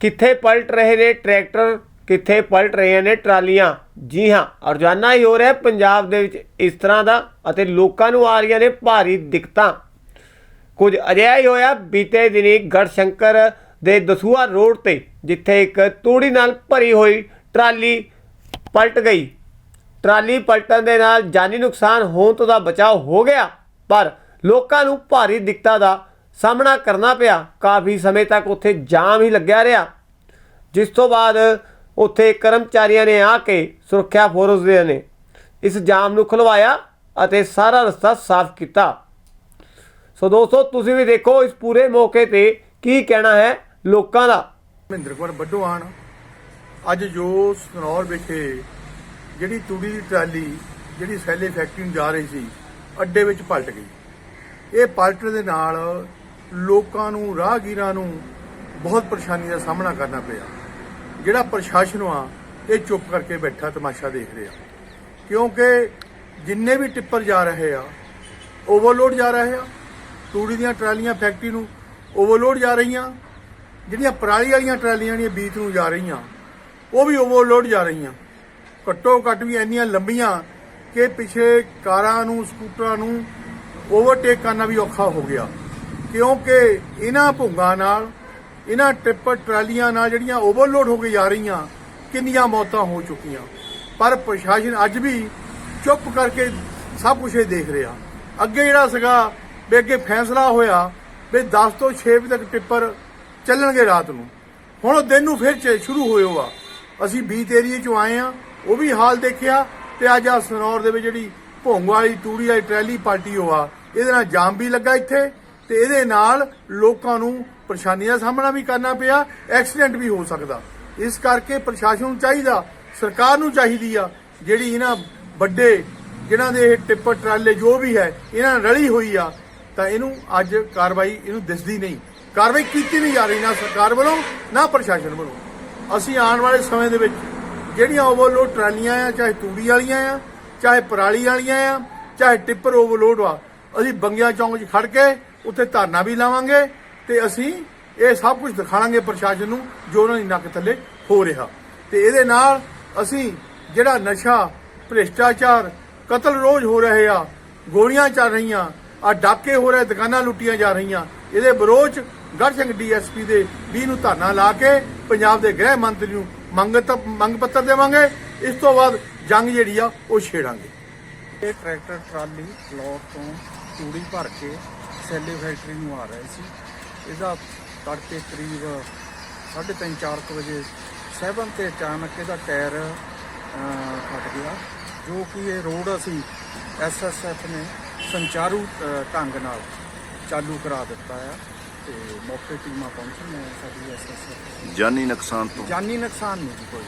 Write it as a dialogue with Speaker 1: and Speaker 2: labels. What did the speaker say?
Speaker 1: ਕਿੱਥੇ ਪਲਟ ਰਹੇ ਨੇ ਟਰੈਕਟਰ? ਕਿੱਥੇ ਪਲਟ ਰਹੀਆਂ ਨੇ ਟਰਾਲੀਆਂ? ਜੀ ਹਾਂ, ਰੋਜ਼ਾਨਾ ਹੀ ਹੋ ਰਿਹਾ ਪੰਜਾਬ ਦੇ ਵਿੱਚ ਇਸ ਤਰ੍ਹਾਂ ਦਾ ਅਤੇ ਲੋਕਾਂ ਨੂੰ ਆ ਰਹੀਆਂ ਨੇ ਭਾਰੀ ਦਿੱਕਤਾਂ। ਕੁਝ ਅਜਿਹਾ ਹੀ ਹੋਇਆ, ਬੀਤੇ ਦਿਨੀ ਗੜਸ਼ੰਕਰ ਦੇ ਦਸੂਆ ਰੋਡ ਤੇ, ਜਿੱਥੇ ਇੱਕ ਤੂੜੀ ਨਾਲ ਭਰੀ ਹੋਈ ਟਰਾਲੀ ਪਲਟ ਗਈ। ਟਰਾਲੀ ਪਲਟਣ ਦੇ ਨਾਲ ਜਾਨੀ ਨੁਕਸਾਨ ਹੋਣ ਤੋਂ ਦਾ ਬਚਾਅ ਹੋ ਗਿਆ, ਪਰ ਲੋਕਾਂ ਨੂੰ ਭਾਰੀ ਦਿੱਕਤਾਂ ਦਾ ਸਾਹਮਣਾ ਕਰਨਾ ਪਿਆ। ਕਾਫੀ ਸਮੇਂ ਤੱਕ ਉੱਥੇ ਜਾਮ ਹੀ ਲੱਗਿਆ ਰਿਹਾ। ਜਿਸ ਤੋਂ ਬਾਅਦ ਉੱਥੇ ਕਰਮਚਾਰੀਆਂ ਨੇ ਆ ਕੇ ਸੁਰੱਖਿਆ ਫੋਰਸ ਦੇ ਨੇ ਇਸ ਜਾਮ ਨੂੰ ਖੁਲਵਾਇਆ ਅਤੇ ਸਾਰਾ ਰਸਤਾ ਸਾਫ਼ ਕੀਤਾ। ਸੋ ਦੋਸਤੋ, ਤੁਸੀਂ ਵੀ ਦੇਖੋ ਇਸ ਪੂਰੇ ਮੌਕੇ ਤੇ ਕੀ ਕਹਿਣਾ ਹੈ ਲੋਕਾਂ ਦਾ।
Speaker 2: ਮਹਿੰਦਰ ਕੌਰ ਵੱਡੋ ਆਣ। ਅੱਜ ਜੋ ਸਨੌਰ ਵਿਖੇ ਜਿਹੜੀ ਤੂੜੀ ਦੀ ਟਰਾਲੀ, ਜਿਹੜੀ ਸੈਲੇ ਫੈਕਟਰੀ ਨੂੰ ਜਾ ਰਹੀ ਸੀ, ਅੱਡੇ ਵਿੱਚ ਪਲਟ ਗਈ। ਇਹ ਪਲਟਣ ਦੇ ਨਾਲ ਲੋਕਾਂ ਨੂੰ, ਰਾਹਗੀਰਾਂ ਨੂੰ ਬਹੁਤ ਪਰੇਸ਼ਾਨੀ ਦਾ ਸਾਹਮਣਾ ਕਰਨਾ ਪਿਆ। ਜਿਹੜਾ ਪ੍ਰਸ਼ਾਸਨ ਆ, ਇਹ ਚੁੱਪ ਕਰਕੇ ਬੈਠਾ, ਤਮਾਸ਼ਾ ਦੇਖ ਰਿਹਾ। ਕਿਉਂਕਿ ਜਿੰਨੇ ਵੀ ਟਿੱਪਰ ਜਾ ਰਹੇ ਆ, ਓਵਰਲੋਡ ਜਾ ਰਹੇ ਆ। ਤੂੜੀ ਦੀਆਂ ਟਰਾਲੀਆਂ ਫੈਕਟਰੀ ਨੂੰ ਓਵਰਲੋਡ ਜਾ ਰਹੀਆਂ। ਜਿਹੜੀਆਂ ਪਰਾਲੀ ਵਾਲੀਆਂ ਟਰਾਲੀਆਂ ਨੇ, ਬੀਤ ਨੂੰ ਜਾ ਰਹੀਆਂ। ਉਹ ਵੀ ਓਵਰਲੋਡ ਜਾ ਰਹੀਆਂ। ਘੱਟੋ ਘੱਟ ਵੀ ਇੰਨੀਆਂ ਲੰਬੀਆਂ ਕਿ ਪਿਛੇ ਕਾਰਾਂ ਨੂੰ, ਸਕੂਟਰਾਂ ਨੂੰ ਓਵਰਟੇਕ ਕਰਨਾ ਵੀ ਔਖਾ ਹੋ ਗਿਆ। ਕਿਉਂਕਿ ਇਹਨਾਂ ਭੁੰਗਾਂ ਨਾਲ, ਇਹਨਾਂ ਟਿੱਪਰ ਟਰਾਲੀਆਂ ਨਾਲ ਜਿਹੜੀਆਂ ਓਵਰਲੋਡ ਹੋ ਕੇ ਜਾ ਰਹੀਆਂ, ਕਿੰਨੀਆਂ ਮੌਤਾਂ ਹੋ ਚੁੱਕੀਆਂ। ਪਰ ਪ੍ਰਸ਼ਾਸਨ ਅੱਜ ਵੀ ਚੁੱਪ ਕਰਕੇ ਸਭ ਕੁਝ ਇਹ ਦੇਖ ਰਿਹਾ। ਅੱਗੇ ਜਿਹੜਾ ਸੀਗਾ, ਵੀ ਅੱਗੇ ਫੈਸਲਾ ਹੋਇਆ, ਵੀ 10 ਤੋਂ 6 ਵਜੇ ਤੱਕ ਟਿੱਪਰ ਚੱਲਣਗੇ ਰਾਤ ਨੂੰ। ਹੁਣ ਉਹ ਦਿਨ ਨੂੰ ਫਿਰ ਸ਼ੁਰੂ ਹੋਏ ਆ। ਅਸੀਂ ਬੀਤ ਏਰੀਏ ਚੋਂ ਆਏ ਆ, ਉਹ ਵੀ ਹਾਲ ਦੇਖਿਆ ਤੇ ਅੱਜ ਆ ਸਨੌਰ ਦੇ ਵਿੱਚ ਜਿਹੜੀ ਭੋਂਗ ਵਾਲੀ, ਤੂੜੀ ਵਾਲੀ ਟਰੈਲੀ ਪਾਰਟੀ ਹੋਆ, ਇਹਦੇ ਨਾਲ ਜਾਮ ਵੀ ਲੱਗਾ ਇੱਥੇ। ਤੇ ਇਹਦੇ ਨਾਲ ਲੋਕਾਂ ਨੂੰ ਪਰੇਸ਼ਾਨੀ ਦਾ ਸਾਹਮਣਾ ਵੀ ਕਰਨਾ ਪਿਆ, ਐਕਸੀਡੈਂਟ ਵੀ ਹੋ ਸਕਦਾ। ਇਸ ਕਰਕੇ ਪ੍ਰਸ਼ਾਸਨ ਨੂੰ ਚਾਹੀਦਾ, ਸਰਕਾਰ ਨੂੰ ਚਾਹੀਦੀ ਆ, ਜਿਹੜੀ ਇਹਨਾਂ ਵੱਡੇ, ਜਿਨ੍ਹਾਂ ਦੇ ਇਹ ਟਿੱਪਰ ਟਰਾਲੇ ਜੋ ਵੀ ਹੈ, ਇਹਨਾਂ ਰਲੀ ਹੋਈ ਆ, ਤਾਂ ਇਹਨੂੰ ਅੱਜ ਕਾਰਵਾਈ ਇਹਨੂੰ ਦਿਸਦੀ ਨਹੀਂ। ਕਾਰਵਾਈ ਕੀਤੀ ਨਹੀਂ ਜਾ ਰਹੀ ਨਾ ਸਰਕਾਰ ਵੱਲੋਂ, ਨਾ ਪ੍ਰਸ਼ਾਸਨ ਵੱਲੋਂ। ਅਸੀਂ ਆਉਣ ਵਾਲੇ ਸਮੇਂ ਦੇ ਵਿੱਚ ਜਿਹੜੀਆਂ ਓਵਰਲੋਡ ਟਰਾਲੀਆਂ ਆ, ਚਾਹੇ ਤੂੜੀ ਵਾਲੀਆਂ ਆ, ਚਾਹੇ ਪਰਾਲੀ ਵਾਲੀਆਂ ਆ, ਚਾਹੇ ਟਿੱਪਰ ਓਵਰਲੋਡ ਆ, ਅਸੀਂ ਬੰਗਿਆ ਚੌਂਕ 'ਚ ਖੜ ਕੇ ਉੱਥੇ ਧਰਨਾ ਵੀ ਲਾਵਾਂਗੇ ਤੇ ਅਸੀਂ ਇਹ ਸਭ ਕੁਝ ਦਿਖਾਵਾਂਗੇ ਪ੍ਰਸ਼ਾਸਨ ਨੂੰ ਜੋ ਉਹਨਾਂ ਦੀ ਨੱਕ ਥੱਲੇ ਹੋ ਰਿਹਾ। ਤੇ ਇਹਦੇ ਨਾਲ ਅਸੀਂ ਜਿਹੜਾ ਨਸ਼ਾ, ਭ੍ਰਿਸ਼ਟਾਚਾਰ, ਕਤਲ ਰੋਜ਼ ਹੋ ਰਹੇ ਆ, ਗੋਲੀਆਂ ਚੱਲ ਰਹੀਆਂ, ਆ ਡਾਕੇ ਹੋ ਰਹੇ, ਦੁਕਾਨਾਂ ਲੁੱਟੀਆਂ ਜਾ ਰਹੀਆਂ, ਇਹਦੇ ਵਿਰੋਧ 'ਚ ਗੜ੍ਹਸ਼ੰਕ ਡੀਐਸਪੀ ਦੇ ਵੀ ਨੂੰ ਧਰਨਾ ਲਾ ਕੇ ਪੰਜਾਬ ਦੇ ਗ੍ਰਹਿ ਮੰਤਰੀ ਨੂੰ ਮੰਗ ਮੰਗ ਪੱਤਰ ਦੇਵਾਂਗੇ। ਇਸ ਤੋਂ ਬਾਅਦ ਜੰਗ ਜਿਹੜੀ ਆ ਉਹ ਛੇੜਾਂਗੇ।
Speaker 3: ਇਹ ਟਰੈਕਟਰ ਟਰਾਲੀ ਪਲੋਟ ਤੋਂ ਤੂੜੀ ਭਰ ਕੇ ਸੈਲੇ ਫੈਕਟਰੀ ਨੂੰ ਆ ਰਿਹਾ ਸੀ। ਇਹਦਾ ਤੜਕੇ ਕਰੀਬ 3:30 4 ਵਜੇ ਸੈਵਨ ਤੇ ਅਚਾਨਕ ਇਹਦਾ ਟਾਇਰ ਫਟ ਗਿਆ ਜੋ ਕਿ ਇਹ ਰੋਡ ਅਸੀਂ ਐਸਐਸਐਫ ਨੇ ਸੰਚਾਰੂ ਢੰਗ ਨਾਲ ਚਾਲੂ ਕਰਾ ਦਿੱਤਾ ਆ ਤੇ ਮੌਕੇ ਟੀਮਾਂ ਪਹੁੰਚੀਆਂ ਸਾਡੀ ਐਸਐਸਐਫ
Speaker 4: ਜਾਨੀ ਨੁਕਸਾਨ ਤੋਂ?
Speaker 3: ਜਾਨੀ ਨੁਕਸਾਨ ਨਹੀਂ ਕੋਈ